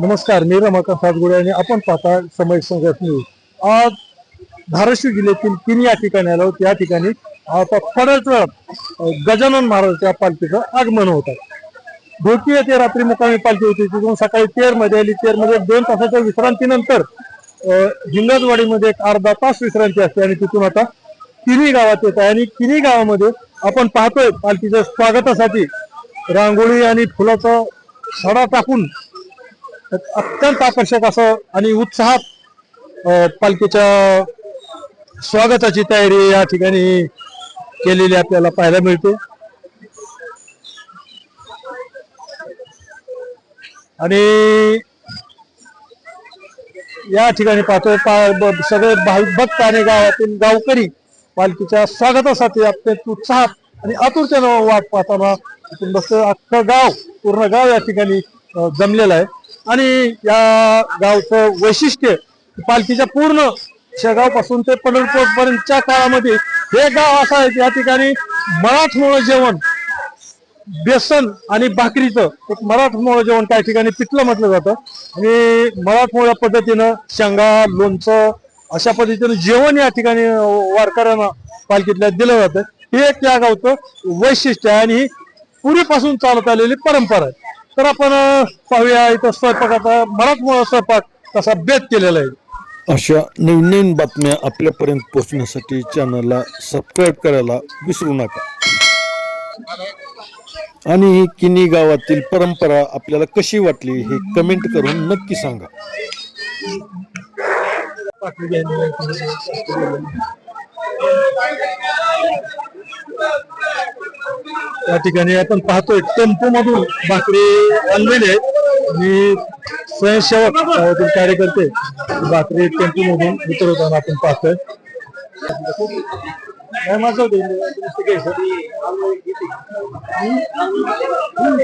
नमस्कार मी रमाकांत सातगुडे आणि आपण पाहता समय संघर्ष न्यूज. आज धाराशिव जिल्ह्यातील तीन या ठिकाणी आलो. त्या ठिकाणी आता थोड्याच गजानन गजानन त्या पालखीचं आगमन होत आहे. ढोकी येथे रात्री मुकामी पालखी होती. तिथून सकाळी तेरमध्ये आली. तेरमध्ये दोन तासाच्या विश्रांतीनंतर हिंगजवाडीमध्ये एक अर्धा तास विश्रांती असते आणि तिथून आता तिन्ही गावात येत आहे. आणि तिन्ही गावामध्ये आपण पाहतोय पालखीच्या स्वागतासाठी रांगोळी आणि फुलाचा सडा टाकून अत्यंत आकर्षक असं आणि उत्साहात पालखीच्या स्वागताची तयारी या ठिकाणी केलेली आपल्याला पाहायला मिळते. आणि या ठिकाणी पाहतो पा- सगळे भाविक भक्त आणि गावातील गावकरी पालखीच्या स्वागतासाठी अत्यंत उत्साहात आणि आतुरतेनं वाट पाहताना आपण बघतो अख्खं गाव पूर्ण गाव या ठिकाणी जमलेलं आहे. आणि या गावचं वैशिष्ट्य पालखीच्या पूर्ण शेगावपासून ते पंढरपूर पर्यंतच्या काळामध्ये हे गाव असं आहे की या ठिकाणी मराठमोळं जेवण बेसन आणि भाकरीचं एक मराठमोळं जेवण त्या ठिकाणी पिठलं म्हटलं जातं. आणि मराठमोळ्या पद्धतीनं शेंगा लोणचं अशा पद्धतीनं जेवण या ठिकाणी वारकऱ्यांना पालखीतल्या दिलं जातं. हे एक त्या गावचं वैशिष्ट्य आहे आणि ही पूर्वीपासून चालत आलेली परंपरा आहे. तर आपण पाहूया इथं स्वयंपाकाचा मराठमोळा स्वयंपाक तसा बेत केलेला आहे. अशा नवीन नवीन बातम्या आपल्यापर्यंत पोहोचण्यासाठी चॅनलला सबस्क्राईब करायला विसरू नका. आणि किनी गावातील परंपरा आपल्याला कशी वाटली हे कमेंट करून नक्की सांगा. या ठिकाणी आपण पाहतोय टेम्पो मधून भाकरी आणलेली आहे आणि स्वयंसेवक कार्यकर्ते भाकरी टेम्पो मधून उतरवताना आपण पाहतोय होतं? नुसतं घ्यायचं. अं,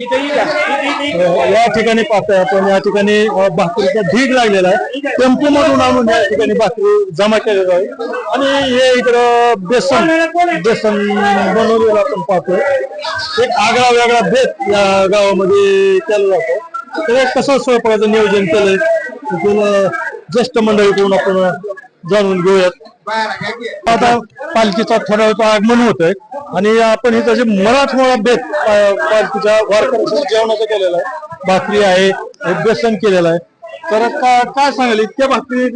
हो, हो, या. ठिकाणी पाहतोय आपण. या ठिकाणी भाकरीचा ढीग लागलेला आहे. टेम्पो मधून आणून या ठिकाणी भाकरी जमा केलेलं आहे. आणि हे इकडं बेसन बेसन बनवलेलं आपण पाहतोय. एक आगळा वेगळा बेत या गावामध्ये केला जातो. तर कसं स्वयंपाकाचं नियोजन केलंय? ज्येष्ठ ज्येष्ठ मंडळीकडून आपण जाणून घेऊयात. आता पालखीचा थोडा आगमन आगमन आहे आणि आपण हे त्याचे मराठमोळा बेत पालखीच्या वारकऱ्याच्या जेवणाचा केलेला आहे. भाकरी आहे बेसन केलेलं आहे. तर का काय सांगाल इतक्या भाकरी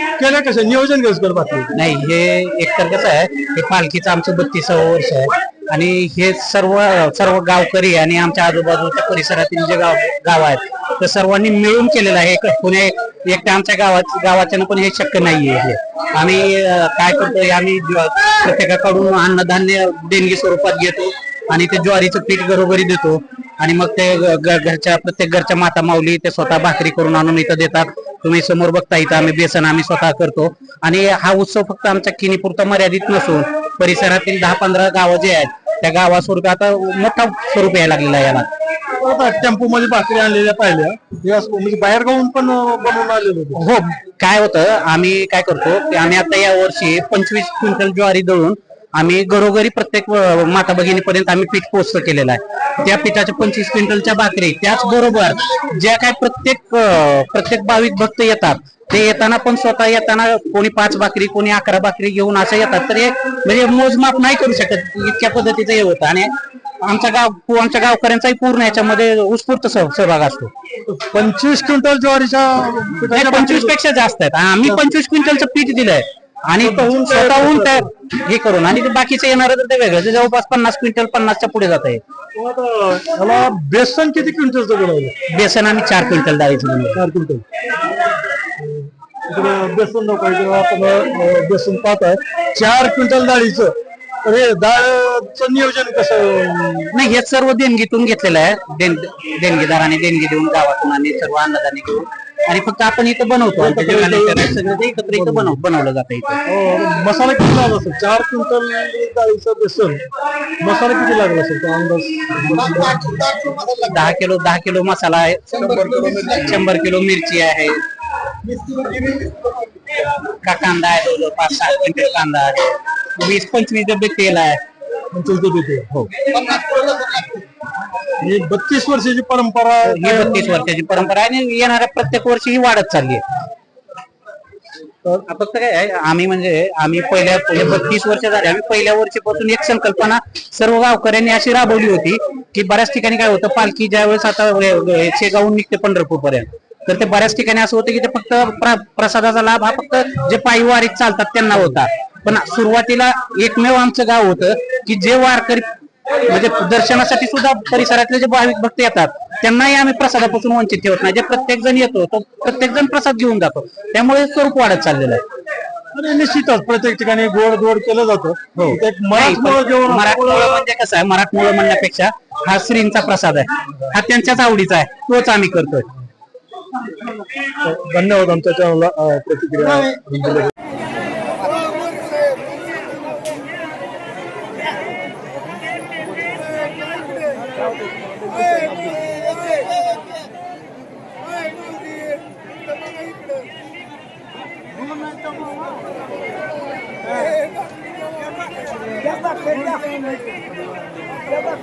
केल्या कशा? नियोजन कसं कर भाकरी? नाही हे एक तर कसं आहे हे पालखीचं आमचं बत्तीसावं वर्ष आहे. आणि हे सर्व सर्व गावकरी आणि आमच्या आजूबाजूच्या परिसरातील जे गाव गाव आहेत ते सर्वांनी मिळून केलेलं आहे. एक- एकट्या आमच्या गावात गावाच्यानं पण हे शक्य नाहीये हे. आम्ही काय करतोय आम्ही प्रत्येकाकडून अन्नधान्य देणगी स्वरूपात घेतो आणि ते ज्वारीचं पीठ घरोघरी देतो. आणि मग ते घरच्या प्रत्येक घरच्या माता माऊली ते स्वतः भाकरी करून आणून इथं देतात. तुम्ही समोर बघता इथं आम्ही बेसन आम्ही स्वतः करतो. आणि हा उत्सव फक्त आमच्या किनीपुरता मर्यादित नसून परिसरातील दहा पंधरा गावं जे आहेत त्या गावा स्वरूप आता मोठा स्वरूप यायला लागलेला आहे याला. टेम्पो मध्ये भाकरी आणलेल्या पाहिल्या. हे असं म्हणजे बाहेर गावून पण बनवून आलेलं होतं. हो काय होतं आम्ही काय करतो की आम्ही आता या वर्षी पंचवीस क्विंटल ज्वारी दळून आम्ही घरोघरी प्रत्येक अं, माता भगिनीपर्यंत आम्ही पीठ पोस्ट केलेलं आहे. त्या पिठाच्या पंचवीस क्विंटलच्या भाकरी त्याचबरोबर ज्या काय प्रत्येक अं, प्रत्येक भाविक भक्त येतात ते येताना पण स्वतः येताना कोणी पाच भाकरी कोणी अकरा भाकरी घेऊन असं येतात. तर हे म्हणजे मोजमाप नाही करू शकत इतक्या पद्धतीचं हे होतं. आणि आमच्या गाव आमच्या गावकऱ्यांचाही पूर्ण याच्यामध्ये उत्स्फूर्त सह- सहभाग असतो. पंचवीस क्विंटल ज्वारीच्या पंचवीसपेक्षा जास्त आहेत. आम्ही पंचवीस क्विंटलचं पीठ दिलंय. आणि स्वतःहून तयार हे करून आणि ते बाकीचं येणार तर ते वेगळं. ते जवळपास पन्नास क्विंटल पन्नासच्या पुढे जात आहे ह्याला बेसन किती क्विंटलचं बनवलं बेसन आम्ही चार क्विंटल डाळीचं. चार क्विंटल. इकडे बेसन नको इकडे आपण अं, बेसन पाहताय. चार क्विंटल डाळीचं. हे डाळचं नियोजन कसं? नाही हे सर्व देणगीतून घेतलेलं आहे. देण देणगीदाराने देणगी देऊन गावातून आणि सर्व अन्नदाने घेऊन. आणि फक्त आपण इथं बनवतो. सगळं ते एकत्र इथं बनव बनवलं जातं इथं. अं, मसाला किती लागला असेल? चार क्विंटल डाळीचं बेसन. मसाला किती लागला असेल? तो अंदाज दहा किलो दहा किलो मसाला आहे. शंभर किलो मिरची आहे. का कांदा आहे? पाच सहा क्विंटल कांदा आहे. वीस पंचवीस डबे तेल आहे. पंचवीस देते हो. ही बत्तीस वर्षाची परंपरा ही बत्तीस वर्षाची परंपरा आहे आणि येणाऱ्या प्रत्येक वर्षी ही वाढत चालली आहे. तर फक्त काय आहे, आम्ही म्हणजे आम्ही पहिल्या बत्तीस वर्ष झाले. आम्ही पहिल्या वर्षीपासून एक संकल्पना सर्व गावकऱ्यांनी अशी राबवली होती की बऱ्याच ठिकाणी काय होतं पालखी ज्या वेळेस आता शेगावून निघते पंढरपूर पर्यंत तर ते बऱ्याच ठिकाणी असं होतं की ते फक्त प्र- प्रसादाचा लाभ हा फक्त जे पायी वारीत चालतात त्यांना होता. पण सुरुवातीला एकमेव आमचं गाव होतं की जे वारकरी म्हणजे दर्शनासाठी सुद्धा परिसरातले जे भाविक भक्त येतात त्यांनाही आम्ही प्रसादापासून वंचित ठेवत नाही. जे प्रत्येक जण येतो तो प्रत्येक जण प्रसाद घेऊन जातो. त्यामुळे स्वरूप वाढत चाललेलं आहे. निश्चितच प्रत्येक ठिकाणी गोड गोड केलं जातं. हो. एक नाही, पण मराठमोळं जेवण मराठमोळं म्हणजे कसं आहे मराठमोळं म्हणण्यापेक्षा हा श्रींचा प्रसाद आहे. हा त्यांच्याच आवडीचा आहे. तोच आम्ही करतोय. धन्यवाद आमच्या चॅनलला प्रतिक्रिया Gel bak gel bak. Gel bak.